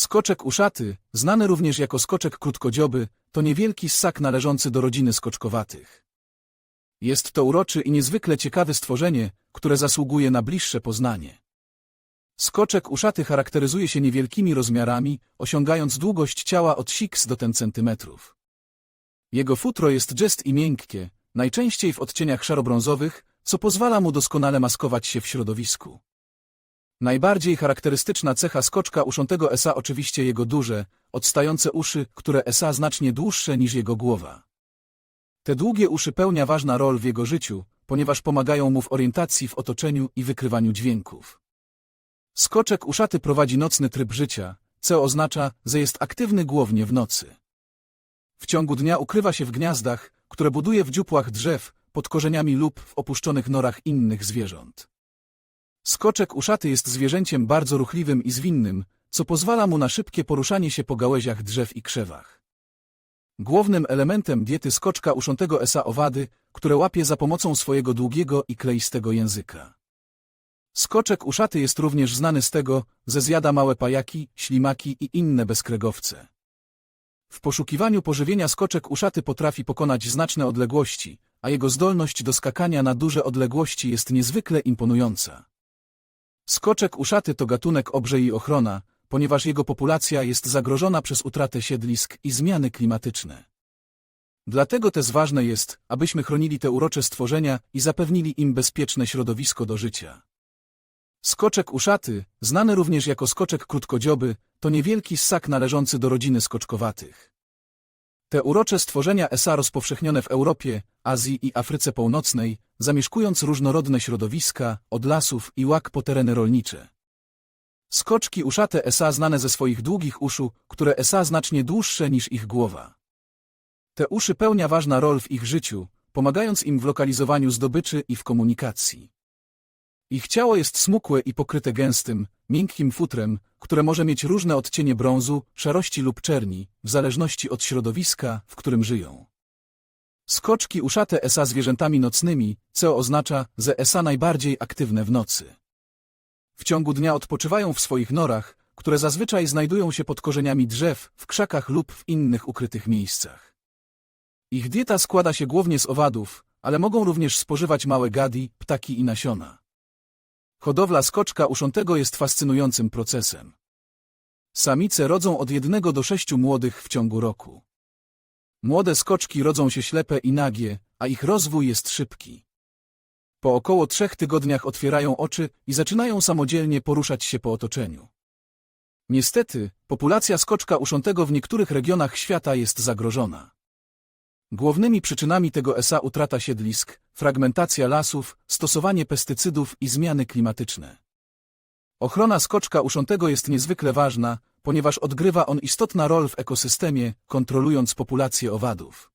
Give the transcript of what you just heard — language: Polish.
Skoczek uszaty, znany również jako skoczek krótkodzioby, to niewielki ssak należący do rodziny skoczkowatych. Jest to uroczy i niezwykle ciekawe stworzenie, które zasługuje na bliższe poznanie. Skoczek uszaty charakteryzuje się niewielkimi rozmiarami, osiągając długość ciała od siks do ten centymetrów. Jego futro jest jest i miękkie, najczęściej w odcieniach szarobrązowych, co pozwala mu doskonale maskować się w środowisku. Najbardziej charakterystyczna cecha skoczka uszątego SA oczywiście jego duże, odstające uszy, które SA znacznie dłuższe niż jego głowa. Te długie uszy pełnia ważna rol w jego życiu, ponieważ pomagają mu w orientacji w otoczeniu i wykrywaniu dźwięków. Skoczek uszaty prowadzi nocny tryb życia, co oznacza, że jest aktywny głównie w nocy. W ciągu dnia ukrywa się w gniazdach, które buduje w dziupłach drzew, pod korzeniami lub w opuszczonych norach innych zwierząt. Skoczek uszaty jest zwierzęciem bardzo ruchliwym i zwinnym, co pozwala mu na szybkie poruszanie się po gałęziach drzew i krzewach. Głównym elementem diety skoczka uszątego esa owady, które łapie za pomocą swojego długiego i kleistego języka. Skoczek uszaty jest również znany z tego, że zjada małe pajaki, ślimaki i inne bezkregowce. W poszukiwaniu pożywienia skoczek uszaty potrafi pokonać znaczne odległości, a jego zdolność do skakania na duże odległości jest niezwykle imponująca. Skoczek uszaty to gatunek obrze i ochrona, ponieważ jego populacja jest zagrożona przez utratę siedlisk i zmiany klimatyczne. Dlatego też ważne jest, abyśmy chronili te urocze stworzenia i zapewnili im bezpieczne środowisko do życia. Skoczek uszaty, znany również jako skoczek krótkodzioby, to niewielki ssak należący do rodziny skoczkowatych. Te urocze stworzenia SA rozpowszechnione w Europie, Azji i Afryce Północnej, zamieszkując różnorodne środowiska, od lasów i łak po tereny rolnicze. Skoczki uszate SA znane ze swoich długich uszu, które SA znacznie dłuższe niż ich głowa. Te uszy pełnia ważna rol w ich życiu, pomagając im w lokalizowaniu zdobyczy i w komunikacji. Ich ciało jest smukłe i pokryte gęstym, miękkim futrem, które może mieć różne odcienie brązu, szarości lub czerni, w zależności od środowiska, w którym żyją. Skoczki uszate esa zwierzętami nocnymi, co oznacza, że esa najbardziej aktywne w nocy. W ciągu dnia odpoczywają w swoich norach, które zazwyczaj znajdują się pod korzeniami drzew, w krzakach lub w innych ukrytych miejscach. Ich dieta składa się głównie z owadów, ale mogą również spożywać małe gadi, ptaki i nasiona. Hodowla skoczka uszątego jest fascynującym procesem. Samice rodzą od jednego do sześciu młodych w ciągu roku. Młode skoczki rodzą się ślepe i nagie, a ich rozwój jest szybki. Po około trzech tygodniach otwierają oczy i zaczynają samodzielnie poruszać się po otoczeniu. Niestety, populacja skoczka uszątego w niektórych regionach świata jest zagrożona. Głównymi przyczynami tego SA utrata siedlisk, fragmentacja lasów, stosowanie pestycydów i zmiany klimatyczne. Ochrona skoczka uszątego jest niezwykle ważna, ponieważ odgrywa on istotna rol w ekosystemie, kontrolując populację owadów.